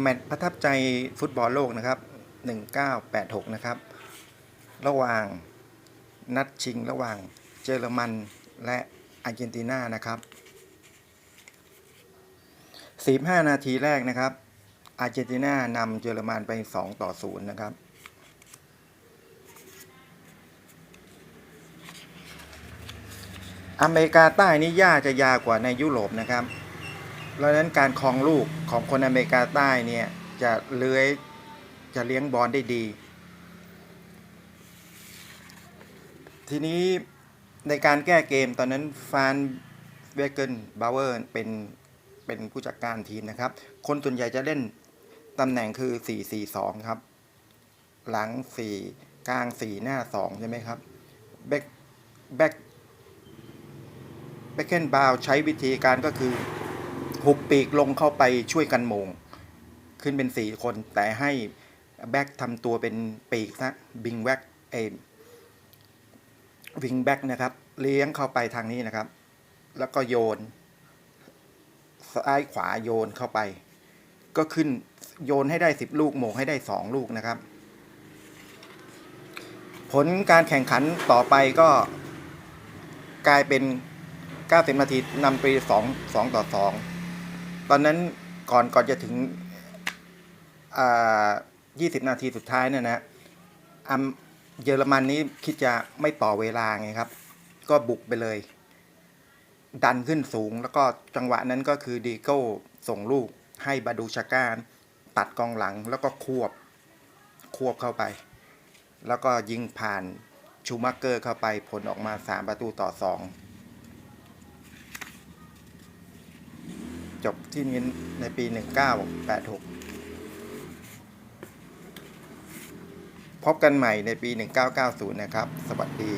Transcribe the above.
แมตช์ประทับใจฟุตบอลโลกนะครับ 1986 นะครับ ระหว่างนัดชิงระหว่างเยอรมันและอาร์เจนตินานะครับ15นาทีแรกนะครับ อาร์เจนตินานำเยอรมันไป 2 ต่อ 0 นะครับ อเมริกาใต้นี่หญ้าจะยาวกว่าในยุโรปนะครับ เพราะนั้นการครองลูกของคนอเมริกาใต้เนี่ยจะเลื้อยจะเลี้ยงบอลได้ดี ทีนี้ในการแก้เกมตอนนั้นฟานเวเกนบาวเวอร์เป็นเป็นผู้จัดการทีมนะครับ คนส่วนใหญ่จะเล่นตำแหน่งคือ 4-4-2 ครับ หลัง 4 กลาง 4 หน้า 2 ใช่ไหมครับ แบ็คแบ็คแบ็คเคนบาวใช้วิธีการก็คือ หุบปีกลงเข้าไปช่วยกันมง ขึ้นเป็น4คน แต่ให้แบ็คทำตัวเป็นปีกซะบิงแบ็คเอวิงแบ็กนะครับ เลี้ยงเข้าไปทางนี้นะครับ แล้วก็โยนซ้ายขวาโยนเข้าไป ก็ขึ้นโยนให้ได้สิบลูกโมงให้ได้สองลูกนะครับ ผลการแข่งขันต่อไปก็กลายเป็น 90 นาทีนำไป2 2ต่อ 2 ตอนนั้นก่อนก่อนจะถึงอ่า20นาทีสุดท้ายเนี่ยนะอัเยอรมันนี้คิดจะไม่ต่อเวลาไงครับ ก็บุกไปเลย ดันขึ้นสูง แล้วก็จังหวะนั้นก็คือดีโก้ส่งลูกให้บาดูชาการตัดกองหลังแล้วก็ควบควบเข้าไป แล้วก็ยิงผ่านชูมักเกอร์เข้าไปผลออกมา 3 ประตูต่อ 2 จบที่นี้ในปี 1986 พบกันใหม่ในปี 1990 นะครับ สวัสดี